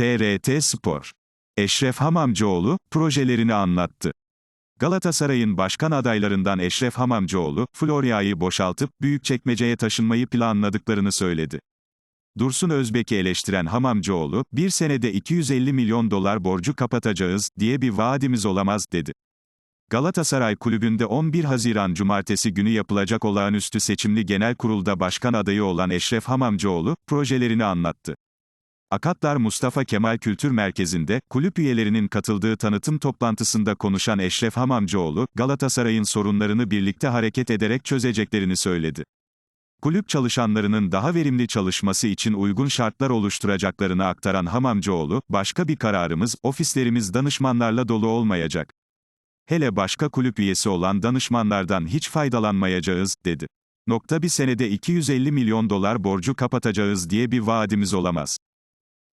TRT Spor. Eşref Hamamcıoğlu, projelerini anlattı. Galatasaray'ın başkan adaylarından Eşref Hamamcıoğlu, Florya'yı boşaltıp Büyükçekmece'ye taşınmayı planladıklarını söyledi. Dursun Özbek'i eleştiren Hamamcıoğlu, bir senede 250 milyon dolar borcu kapatacağız diye bir vaadimiz olamaz dedi. Galatasaray Kulübü'nde 11 Haziran Cumartesi günü yapılacak olağanüstü seçimli genel kurulda başkan adayı olan Eşref Hamamcıoğlu, projelerini anlattı. Akatlar Mustafa Kemal Kültür Merkezi'nde, kulüp üyelerinin katıldığı tanıtım toplantısında konuşan Eşref Hamamcıoğlu, Galatasaray'ın sorunlarını birlikte hareket ederek çözeceklerini söyledi. Kulüp çalışanlarının daha verimli çalışması için uygun şartlar oluşturacaklarını aktaran Hamamcıoğlu, başka bir kararımız, ofislerimiz danışmanlarla dolu olmayacak. Hele başka kulüp üyesi olan danışmanlardan hiç faydalanmayacağız, dedi. Nokta bir senede 250 milyon dolar borcu kapatacağız diye bir vaadimiz olamaz.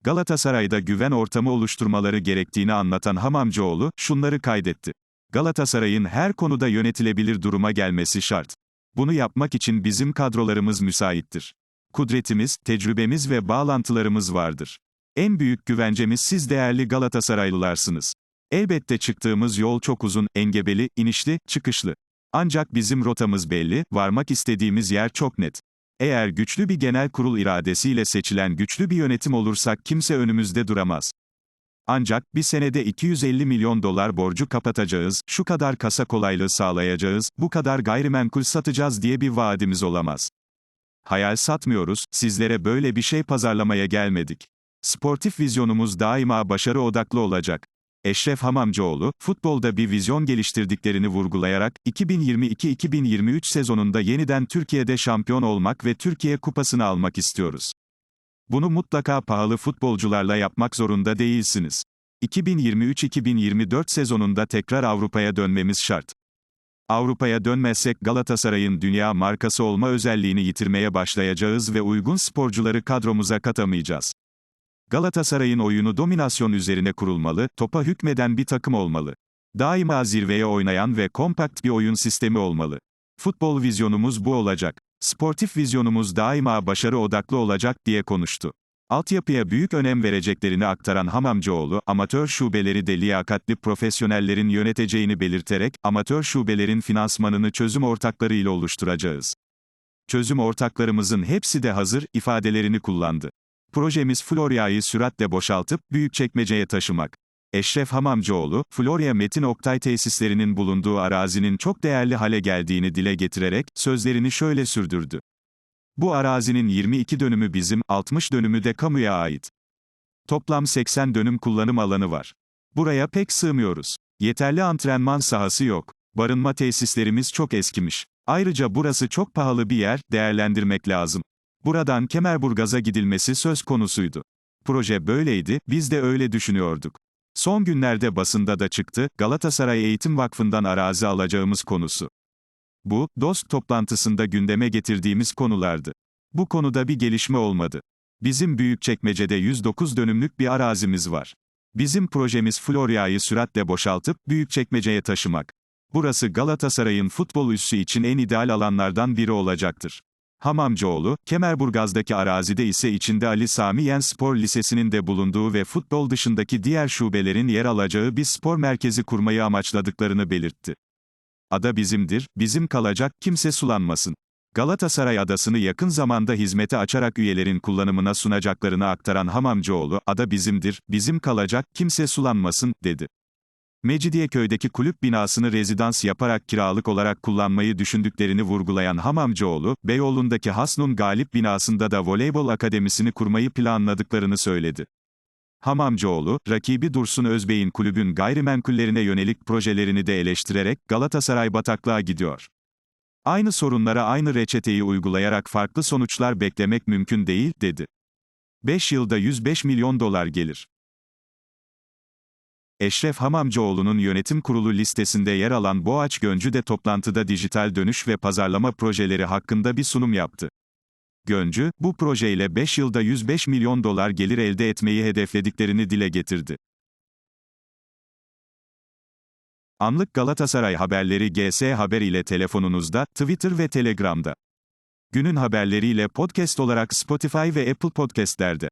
Galatasaray'da güven ortamı oluşturmaları gerektiğini anlatan Hamamcıoğlu, şunları kaydetti. Galatasaray'ın her konuda yönetilebilir duruma gelmesi şart. Bunu yapmak için bizim kadrolarımız müsaittir. Kudretimiz, tecrübemiz ve bağlantılarımız vardır. En büyük güvencemiz siz değerli Galatasaraylılarsınız. Elbette çıktığımız yol çok uzun, engebeli, inişli, çıkışlı. Ancak bizim rotamız belli, varmak istediğimiz yer çok net. Eğer güçlü bir genel kurul iradesiyle seçilen güçlü bir yönetim olursak kimse önümüzde duramaz. Ancak, bir senede 250 milyon dolar borcu kapatacağız, şu kadar kasa kolaylığı sağlayacağız, bu kadar gayrimenkul satacağız diye bir vaadimiz olamaz. Hayal satmıyoruz, sizlere böyle bir şey pazarlamaya gelmedik. Sportif vizyonumuz daima başarı odaklı olacak. Eşref Hamamcıoğlu, futbolda bir vizyon geliştirdiklerini vurgulayarak, 2022-2023 sezonunda yeniden Türkiye'de şampiyon olmak ve Türkiye kupasını almak istiyoruz. Bunu mutlaka pahalı futbolcularla yapmak zorunda değilsiniz. 2023-2024 sezonunda tekrar Avrupa'ya dönmemiz şart. Avrupa'ya dönmezsek Galatasaray'ın dünya markası olma özelliğini yitirmeye başlayacağız ve uygun sporcuları kadromuza katamayacağız. Galatasaray'ın oyunu dominasyon üzerine kurulmalı, topa hükmeden bir takım olmalı. Daima zirveye oynayan ve kompakt bir oyun sistemi olmalı. Futbol vizyonumuz bu olacak. Sportif vizyonumuz daima başarı odaklı olacak diye konuştu. Altyapıya büyük önem vereceklerini aktaran Hamamcıoğlu, amatör şubeleri de liyakatli profesyonellerin yöneteceğini belirterek, amatör şubelerin finansmanını çözüm ortaklarıyla oluşturacağız. Çözüm ortaklarımızın hepsi de hazır, ifadelerini kullandı. Projemiz Florya'yı süratle boşaltıp, Büyükçekmece'ye taşımak. Eşref Hamamcıoğlu, Florya Metin Oktay tesislerinin bulunduğu arazinin çok değerli hale geldiğini dile getirerek, sözlerini şöyle sürdürdü. Bu arazinin 22 dönümü bizim, 60 dönümü de kamuya ait. Toplam 80 dönüm kullanım alanı var. Buraya pek sığmıyoruz. Yeterli antrenman sahası yok. Barınma tesislerimiz çok eskimiş. Ayrıca burası çok pahalı bir yer, değerlendirmek lazım. Buradan Kemerburgaz'a gidilmesi söz konusuydu. Proje böyleydi, biz de öyle düşünüyorduk. Son günlerde basında da çıktı, Galatasaray Eğitim Vakfı'ndan arazi alacağımız konusu. Bu, DOST toplantısında gündeme getirdiğimiz konulardı. Bu konuda bir gelişme olmadı. Bizim Büyükçekmece'de 109 dönümlük bir arazimiz var. Bizim projemiz Florya'yı süratle boşaltıp Büyükçekmece'ye taşımak. Burası Galatasaray'ın futbol üssü için en ideal alanlardan biri olacaktır. Hamamcıoğlu, Kemerburgaz'daki arazide ise içinde Ali Sami Yen Spor Lisesi'nin de bulunduğu ve futbol dışındaki diğer şubelerin yer alacağı bir spor merkezi kurmayı amaçladıklarını belirtti. Ada bizimdir, bizim kalacak, kimse sulanmasın. Galatasaray adasını yakın zamanda hizmete açarak üyelerin kullanımına sunacaklarını aktaran Hamamcıoğlu, ada bizimdir, bizim kalacak, kimse sulanmasın, dedi. Mecidiyeköy'deki kulüp binasını rezidans yaparak kiralık olarak kullanmayı düşündüklerini vurgulayan Hamamcıoğlu, Beyoğlu'ndaki Hasnun Galip binasında da voleybol akademisini kurmayı planladıklarını söyledi. Hamamcıoğlu, rakibi Dursun Özbey'in kulübün gayrimenkullerine yönelik projelerini de eleştirerek, Galatasaray bataklığa gidiyor. Aynı sorunlara aynı reçeteyi uygulayarak farklı sonuçlar beklemek mümkün değil, dedi. 5 yılda 105 milyon dolar gelir. Eşref Hamamcıoğlu'nun yönetim kurulu listesinde yer alan Boğaç Göncü de toplantıda dijital dönüş ve pazarlama projeleri hakkında bir sunum yaptı. Göncü, bu projeyle 5 yılda 105 milyon dolar gelir elde etmeyi hedeflediklerini dile getirdi. Anlık Galatasaray haberleri GS Haber ile telefonunuzda, Twitter ve Telegram'da. Günün haberleriyle podcast olarak Spotify ve Apple Podcast'lerde.